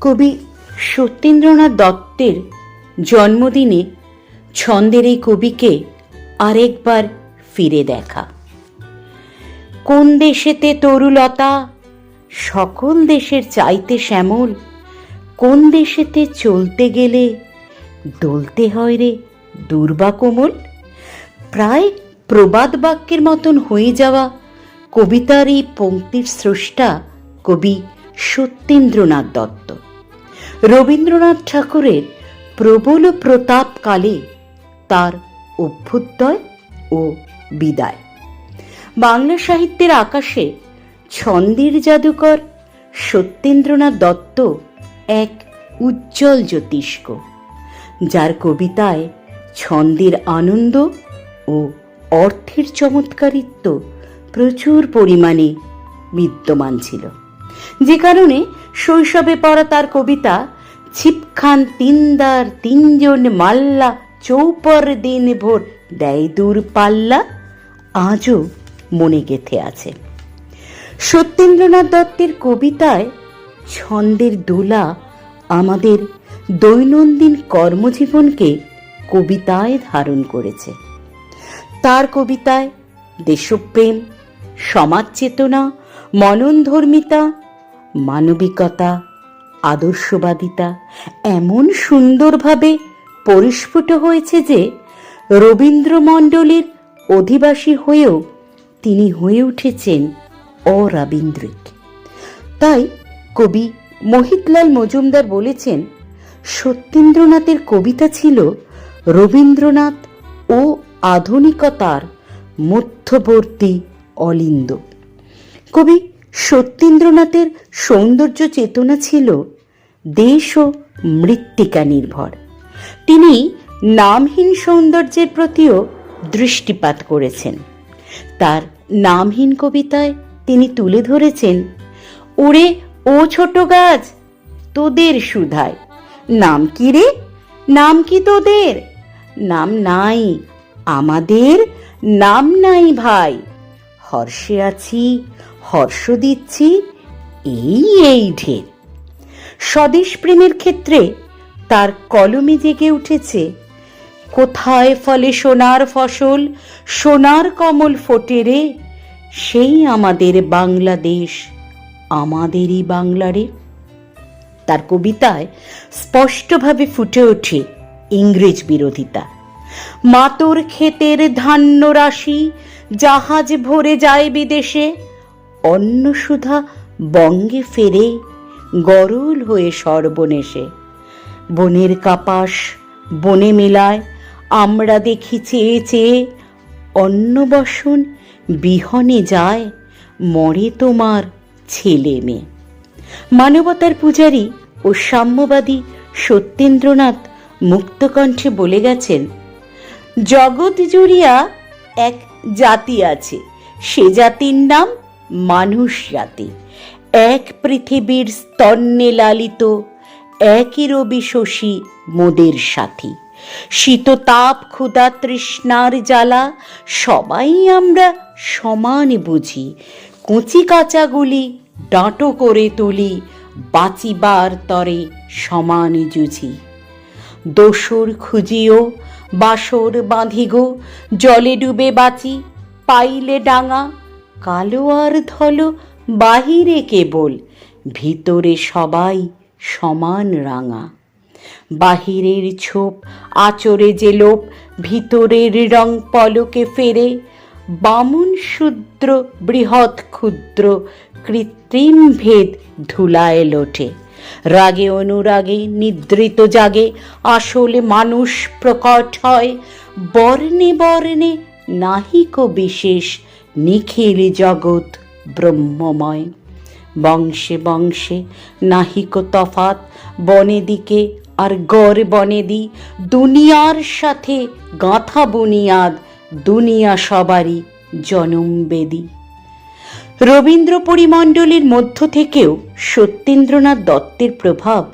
কবি সত্যেন্দ্রনাথ দত্তের জন্মদিনে ছন্দের এই কবিকে আরেকবার ফিরে দেখা। কোন দেশেতে তরুলতা, সকল দেশের চাইতে শ্যামল, কোন দেশেতে চলতে গেলে দলতে হয় রে দুর্বা কোমল? প্রায় প্রবাদ বাক্যের মতন হয়ে যাওয়া কবিতার এই পঙ্ক্তির স্রষ্টা কবি সত্যেন্দ্রনাথ দত্ত। রবীন্দ্রনাথ ঠাকুরের প্রবল প্রতাপকালে তার অভ্যুদয় ও বিদায়। বাংলা সাহিত্যের আকাশে ছন্দের জাদুকর সত্যেন্দ্রনাথ দত্ত এক উজ্জ্বল জ্যোতিষ্ক, যার কবিতায় ছন্দের আনন্দ ও অর্থের চমৎকারিত্ব প্রচুর পরিমাণে বিদ্যমান ছিল। যে কারণে শৈশবে পড়া তার কবিতা ছিপখান তিনদার তিনজন মাল্লা, চৌপর দিন ভোর দেয় দূর পাল্লা, আজও মনে গেথে আছে। সত্যেন্দ্রনাথ দত্তের কবিতায় ছন্দের দোলা আমাদের দৈনন্দিন কর্মজীবনকে কবিতায় ধারণ করেছে। তার কবিতায় দেশপ্রেম, সমাজ চেতনা, মননধর্মিতা মানবিকতা, আদর্শবাদিতা এমন সুন্দরভাবে পরিস্ফুট হয়েছে যে রবীন্দ্রমণ্ডলীর অধিবাসী হয়েও তিনি হয়ে উঠেছেন অরাবীন্দ্রিক। তাই কবি মোহিতলাল মজুমদার বলেছেন, সত্যেন্দ্রনাথের কবিতা ছিল রবীন্দ্রনাথ ও আধুনিকতার মধ্যবর্তী অলিন্দ। কবি সত্যেন্দ্রনাথের সৌন্দর্য চেতনা ছিল দেশ ও মৃত্তিকা নির্ভর। তিনি নামহীন সৌন্দর্যের প্রতিও দৃষ্টিপাত করেছেন। তার নামহীন কবিতায় তিনি তুলে ধরেছেন, ওরে, ও ছোট গাছ, তোদের সুধায়। নাম কি রে? নাম কি তোদের? নাম নাই, আমাদের নাম নাই ভাই। হর্ষে আছি হর্ষ দিচ্ছি এই এই ঢের। স্বদেশ প্রেমের ক্ষেত্রে তার কলমে জেগে উঠেছে, কোথায় ফলে সোনার ফসল, সোনার কমল ফোটে রে? সেই আমাদের বাংলাদেশ, আমাদেরই বাংলারে তার কবিতায় স্পষ্টভাবে ফুটে ওঠে ইংরেজ বিরোধিতা। মাতর ক্ষেতের ধান্য রাশি, জাহাজ ভরে যায় বিদেশে অন্ন সুধা বঙ্গে ফেরে গরল হয়ে সর্বনেশে। বনের কাপাস বনে মেলায় আমরা দেখি চেয়ে চেয়ে অন্নবসন বিহনে যায়, মরে তোমার ছেলে মেয়ে। মানবতার পূজারী ও সাম্যবাদী সত্যেন্দ্রনাথ মুক্তকণ্ঠে বলে গেছেন, জগৎ জুড়িয়া এক জাতি আছে, সে জাতির নাম মানুষ জাতি এক পৃথিবীর স্তন্নে লালিত একই রবি শশী মোদের সাথী। শীত তাপ ক্ষুধা তৃষ্ণার জ্বালা, সবাই আমরা সমান বুঝি। কুচি কাঁচাগুলি ডাঁটো করে তুলি, বাঁচিবার তরে সমান জুঝি দোসর খুঁজিও, বাসর বাঁধিগো, জলে ডুবে বাঁচি, পাইলে ডাঙা কালো আর ধলো, বাহিরে কেবল, ভিতরে সবাই সমান রাঙা। বাহিরের ছোপ আচরে যে লোপ, ভিতরের রং পলকে ফেরে, বামুন শূদ্র, বৃহৎ ক্ষুদ্র, কৃত্রিম ভেদ ধুলায় লোটে। রাগে অনুরাগে নিদ্রিত জাগে, আসলে মানুষ প্রকট হয়, বর্ণে বর্ণে নাহিক বিশেষ নিখিল জগৎ ব্রহ্মময়। বংশে বংশে নাহিক তফাত বনে দিকে আর গড় বনে দি, দুনিয়ার সাথে গাঁথা বুনিয়াদ, দুনিয়া সবারই জনম বেদী। রবীন্দ্র পরিমণ্ডলের মধ্য থেকেও সত্যেন্দ্রনাথ দত্তের প্রভাব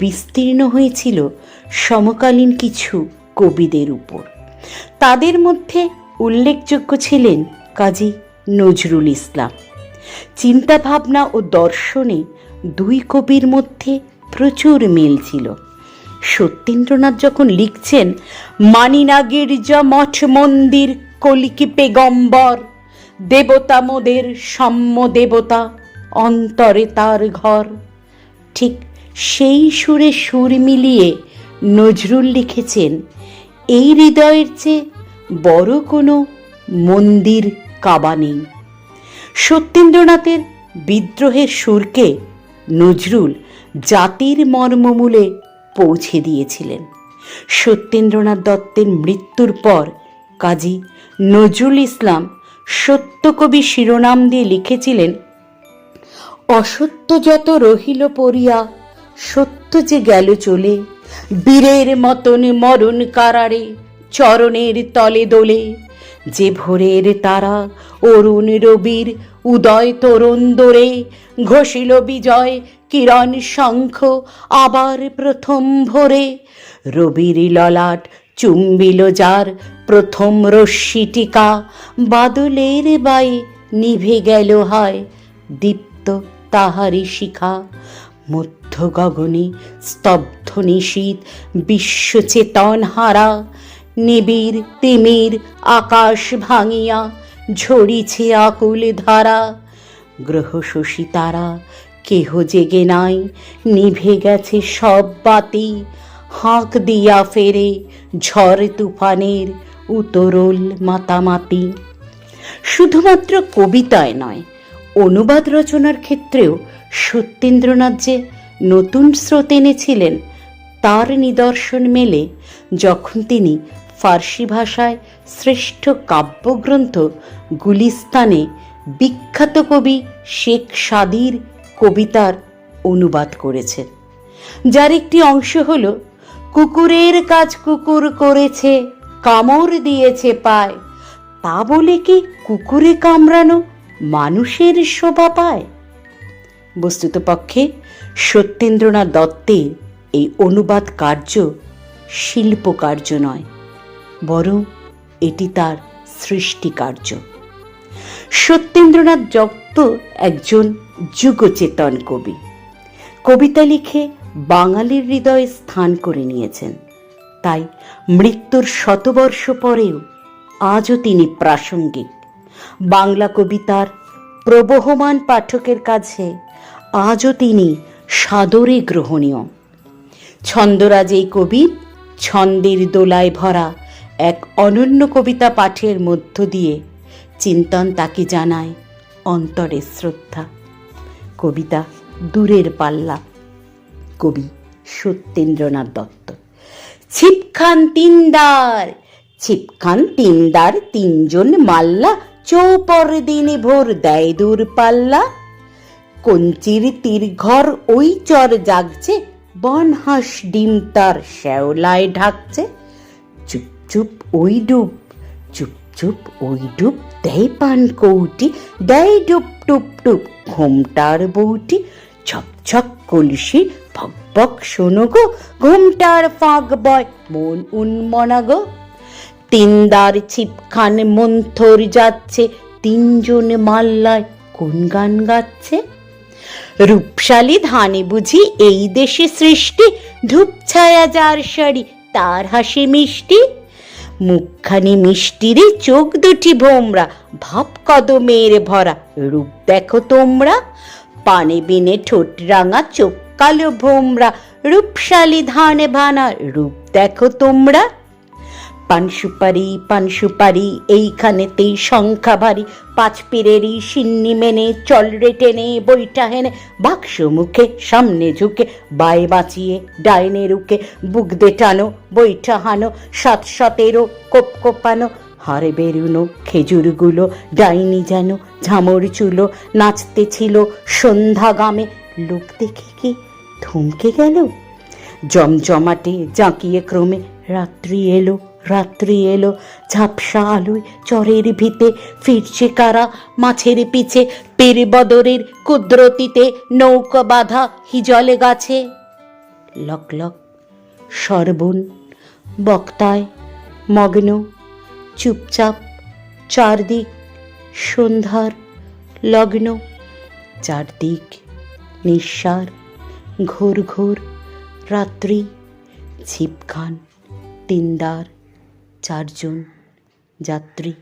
বিস্তীর্ণ হয়েছিল সমকালীন কিছু কবিদের উপর। তাদের মধ্যে উল্লেখযোগ্য ছিলেন কাজী নজরুল ইসলাম। চিন্তাভাবনা ও দর্শনে দুই কবির মধ্যে প্রচুর মিল ছিল। সত্যেন্দ্রনাথ যখন লিখছেন মানি না গির্জা মঠ মন্দির, কলিকি পেগম্বর, দেবতা মোদের সাম্য দেবতা, অন্তরে তার ঘর। ঠিক সেই সুরে সুর মিলিয়ে নজরুল লিখেছেন, এই হৃদয়ের চেয়ে বড় কোনো মন্দির কাবা নেই। সত্যেন্দ্রনাথের বিদ্রোহের সুরকে নজরুল জাতির মর্মমূলে পৌঁছে দিয়েছিলেন। সত্যেন্দ্রনাথ দত্তের মৃত্যুর পর কাজী নজরুল ইসলাম সত্যকবি শিরোনাম দিয়ে লিখেছিলেন অসত্য যত রহিল পড়িয়া সত্য যে গেল চলে, বীরের মতন মরণ কারারে, চরণের তলে দোলে যে ভোরের তারা অরুণ রবির উদয় তরুণ দোরে ঘষিল বিজয় কিরণ শঙ্খ আবার প্রথম ভোরে। রবির ললাট চুম্বিল যার প্রথম রশ্মি টিকা, বাদলের বাই নিভে গেল হয় দীপ্ত তাহারি শিখা। মধ্য গগনে স্তব্ধ নিশীত বিশ্বচেতন হারা নিবিড় তিমির আকাশ ভাঙিয়া ঝরিছে আকুল ধারা। গ্রহ শশী তারা, কেহ জেগে নাই, নিভে গেছে সব বাতি। হাঁক দিয়া ফেরে ঝড় তুফানের উতরল মাতামাতি। শুধুমাত্র কবিতায় নয়, অনুবাদ রচনার ক্ষেত্রেও সত্যেন্দ্রনাথ যে নতুন স্রোত এনেছিলেন, তার নিদর্শন মেলে যখন তিনি ফার্সি ভাষায় শ্রেষ্ঠ কাব্যগ্রন্থ গুলিস্তানে বিখ্যাত কবি শেখ সাদির কবিতার অনুবাদ করেছেন যার একটি অংশ হল, কুকুরের কাজ কুকুর করেছে, কামড় দিয়েছে পায়। তা বলে কি কুকুরে কামড়ানো মানুষের শোভা পায়? বস্তুতপক্ষে সত্যেন্দ্রনাথ দত্তের এই অনুবাদ কার্য শিল্পকার্য নয়। বরং এটি তার সৃষ্টিকার্য। সত্যেন্দ্রনাথ দত্ত একজন যুগচেতন কবি। কবিতা লিখে বাঙালির হৃদয়ে স্থান করে নিয়েছেন। তাই মৃত্যুর শতবর্ষ পরেও আজও তিনি প্রাসঙ্গিক। বাংলা কবিতার প্রবহমান পাঠকের কাছে আজও তিনি সাদরে গ্রহণীয়। ছন্দরাজ এই কবির ছন্দের দোলায় ভরা এক অনন্য কবিতা পাঠের মধ্য দিয়ে চিন্তন তাকে জানায় অন্তরের শ্রদ্ধা। কবিতা দূরের পাল্লা। কবি সত্যেন্দ্রনাথ দত্ত। ছিপখান তিনদার ছিপখান তিনদার তিনজন মাল্লা, চৌপর দিনে ভোর দেয় দূর পাল্লা। কঞ্চির তীর ঘর ওই চর জাগছে, বনহাঁস ডিম তার শ্যাওলায় ঢাকছে। চুপ ওই ডুব চুপ চুপ ওই ডুব দেয় পান কৌটি দেয় ডুব টুপ টুপ ঘোমটার বউটি ছক ছক কলসি ভক ভক শোনো গো, ঘোমটার ফাঁক বয়, মন উন্মনা গো। তিনদার ছিপখান মন্থর যাচ্ছে, তিনজন মাল্লায় কোন গান গাচ্ছে? রূপশালী ধানে বুঝি এই দেশে সৃষ্টি, ধূপ ছায়া যার শাড়ি তার হাসি মিষ্টি। মুখখানি মিষ্টিরে চোখ দুটি ভোমরা, ভাব কদমের ভরা। রূপ দেখো তোমরা, পানে বিনে ঠোঁট রাঙা, চোখ কালো ভোমরা। রূপশালী ধানে ভানা, রূপ দেখো তোমরা। পান সুপারি পান সুপারি এইখানেতেই সংখ্যা ভারী পাঁচ পীরেরই সিন্নি মেনে চল রে টেনে, বইটা হেনে বাক্স মুখে, সামনে ঝুঁকে, বায়ে বাঁচিয়ে ডাইনে রুকে বুক দে টানো, বইটা হানো, সাত সতেরো কোপ কোপানো হারে বেরুনো খেজুরগুলো, ডাইনি যেন ঝামর চুলো, নাচতে ছিল সন্ধ্যা গামে। লোক দেখে কি থমকে গেল? জমজমাটে জাঁকিয়ে ক্রমে রাত্রি এলো। রাত্রি এলো, ঝাপসা আলোয় চরের ভিতে ফিরছে কারা? মাছের পিছে পেরে বদরের কুদরতিতে নৌকা বাঁধা হিজলে গাছে। লক লক সর্বণ বক্তায় মগ্ন, চুপচাপ, চারদিক সন্ধ্যার লগ্ন, চারদিক নিঃসার, ঘোর ঘোর রাত্রি ছিপখান তিনদার। চারজন যাত্রী।